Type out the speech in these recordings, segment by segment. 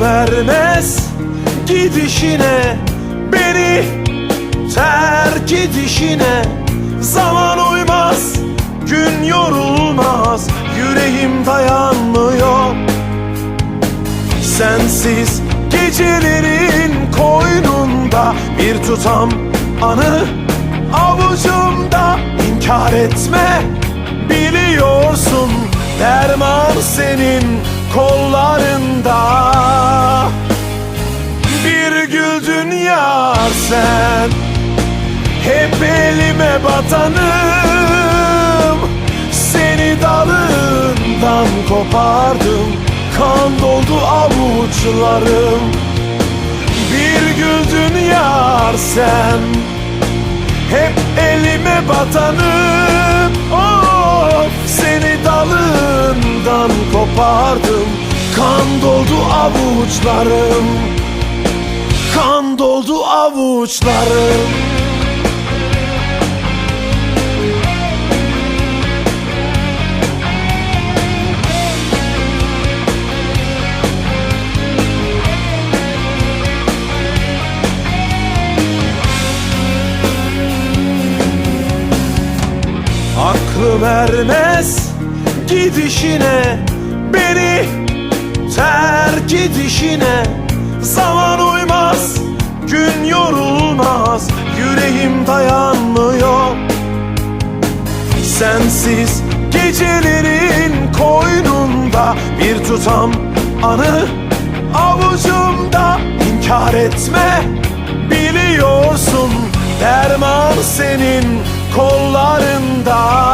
vermez. Gidişine Beni terk edişine Zaman uymaz gün yorulmaz Yüreğim dayanmıyor. Sensiz gecelerin koynunda Bir tutam anı avucumda. İnkar etme Biliyorsun derman senin kollarında. Bir güldün yar sen Hep elime batanım. Seni dalından kopardım Kan doldu avuçlarım. Bir güldün yar sen Hep elime batanım. Of seni dalından kopardım. Kan doldu avuçlarım. Kan doldu avuçlarım. Aklım ermez gidişine Beni terk edişine. Zaman uymaz gün yorulmaz Yüreğim dayanmıyor. Sensiz gecelerin koynunda Bir tutam anı avucumda. İnkar etme Biliyorsun derman senin kollarında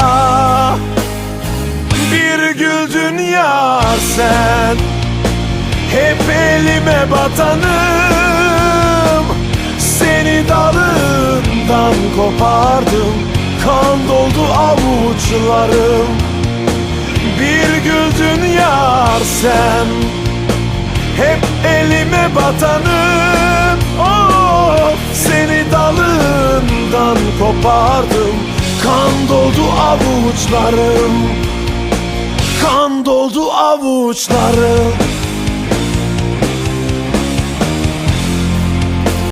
Bir güldün yar sen. Hep elime batanım. Seni dalından kopardım. Kan doldu avuçlarım. Bir güldün yar sen. Hep elime batanım. Of seni dalından kopardım. Kan doldu avuçlarım Kan doldu avuçlarım